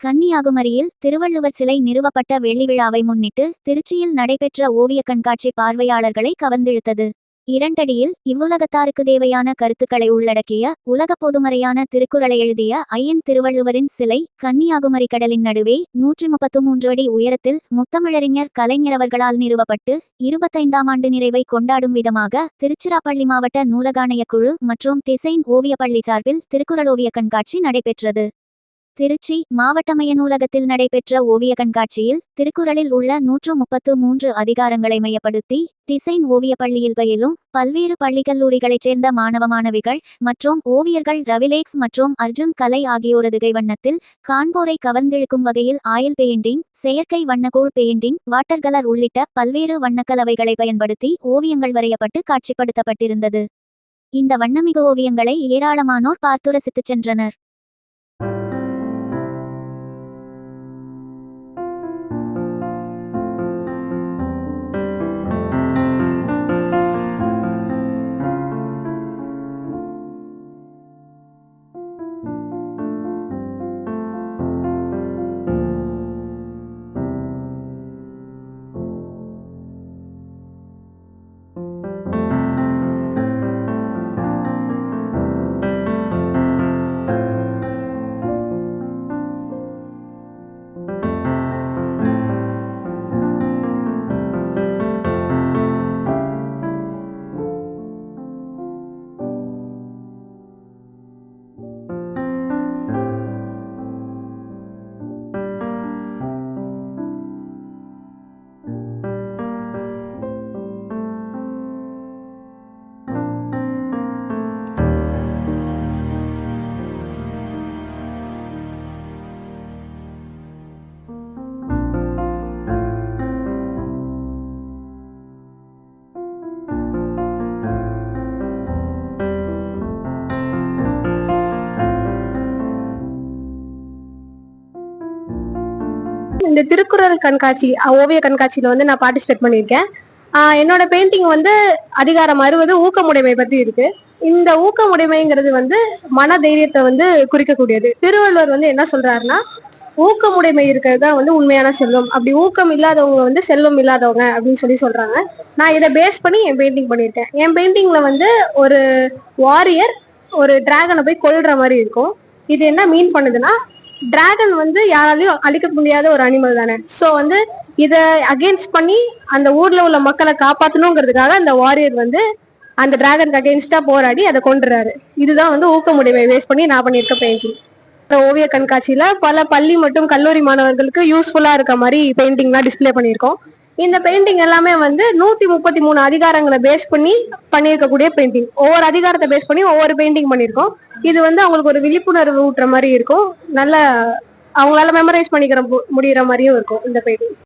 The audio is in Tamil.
கன்னியாகுமரியில் திருவள்ளுவர் சிலை நிறுவப்பட்ட வெள்ளி விழாவை முன்னிட்டு திருச்சியில் நடைபெற்ற ஓவியக் கண்காட்சி பார்வையாளர்களை கவர்ந்திழுத்தது. இரண்டடியில் இவ்வுலகத்தாருக்கு தேவையான கருத்துக்களை உள்ளடக்கிய உலக பொதுமறையான திருக்குறளை எழுதிய ஐயன் திருவள்ளுவரின் சிலை கன்னியாகுமரி கடலின் நடுவே நூற்றி முப்பத்து மூன்று அடி உயரத்தில் முத்தமிழறிஞர் கலைஞரவர்களால் நிறுவப்பட்டு இருபத்தைந்தாம் ஆண்டு நிறைவை கொண்டாடும் விதமாக திருச்சிராப்பள்ளி மாவட்ட நூலகாணைய குழு மற்றும் திசைன் ஓவியப்பள்ளி சார்பில் திருக்குறள் ஓவிய கண்காட்சி நடைபெற்றது. திருச்சி மாவட்டமய நூலகத்தில் நடைபெற்ற ஓவிய கண்காட்சியில் திருக்குறளில் உள்ள நூற்று முப்பத்து மூன்று அதிகாரங்களை மையப்படுத்தி டிசைன் ஓவியப் பள்ளியில் பயிலும் பல்வேறு பள்ளி கல்லூரிகளைச் சேர்ந்த மாணவ மாணவிகள் மற்றும் ஓவியர்கள் ரவிலேக்ஸ் மற்றும் அர்ஜுன் கலை ஆகியோரது கைவண்ணத்தில் காண்போரை கவர்ந்திழுக்கும் வகையில் ஆயில் பெயிண்டிங் செயற்கை வண்ணக்கூழ் பெயிண்டிங் வாட்டர் கலர் உள்ளிட்ட பல்வேறு வண்ணக்கலவைகளை பயன்படுத்தி ஓவியங்கள் வரையப்பட்டு காட்சிப்படுத்தப்பட்டிருந்தது. இந்த வண்ணமிகு ஓவியங்களை ஏராளமானோர் பார்த்து ரசித்துச் சென்றனர். இந்த திருக்குறள் கண்காட்சி ஓவிய கண்காட்சியில வந்து நான் பார்ட்டிசிபேட் பண்ணியிருக்கேன். என்னோட பெயிண்டிங் வந்து அதிகாரம் அறுபது ஊக்கமுடைமை பத்தி இருக்கு. இந்த ஊக்கமுடைமைங்கிறது வந்து மன தைரியத்தை வந்து குறிக்கக்கூடியது. திருவள்ளுவர் வந்து என்ன சொல்றாருன்னா ஊக்கமுடைமை இருக்கிறது தான் வந்து உண்மையான செல்வம். அப்படி ஊக்கம் இல்லாதவங்க வந்து செல்வம் இல்லாதவங்க அப்படின்னு சொல்லி சொல்றாங்க. நான் இதை பேஸ் பண்ணி என் பெயிண்டிங் பண்ணியிருக்கேன். என் பெயிண்டிங்ல வந்து ஒரு வாரியர் ஒரு டிராகனை போய் கொல்ற மாதிரி இருக்கும். இது என்ன மீன் பண்ணுதுன்னா டிராகன் வந்து யாராலையும் அழிக்க முடியாத ஒரு அனிமல் தானே. ஸோ வந்து இதை அகேன்ஸ்ட் பண்ணி அந்த ஊர்ல உள்ள மக்களை காப்பாற்றணுங்கிறதுக்காக அந்த வாரியர் வந்து அந்த டிராகனுக்கு அகேன்ஸ்டா போராடி அதை கொண்டுறாரு இதுதான் வந்து ஊக்கமுடைமை வேஸ்ட் பண்ணி நான் பண்ணியிருக்க பெயிண்டிங் ஓவிய கண்காட்சியில பல பள்ளி மற்றும் கல்லூரி மாணவர்களுக்கு யூஸ்ஃபுல்லா இருக்க மாதிரி பெயிண்டிங்லாம் டிஸ்ப்ளே பண்ணியிருக்கோம். இந்த பெயிண்டிங் எல்லாமே வந்து நூத்தி முப்பத்தி மூணு அதிகாரங்களை பேஸ் பண்ணி பண்ணியிருக்கக்கூடிய பெயிண்டிங் ஒவ்வொரு அதிகாரத்தை பேஸ் பண்ணி ஒவ்வொரு பெயிண்டிங் பண்ணியிருக்கோம். இது வந்து அவங்களுக்கு ஒரு விழிப்புணர்வு ஊட்டுற மாதிரி இருக்கும். நல்ல அவங்களால மெமரைஸ் பண்ணிக்கிற மு- மாதிரியும் இருக்கும் இந்த பெயிண்டிங்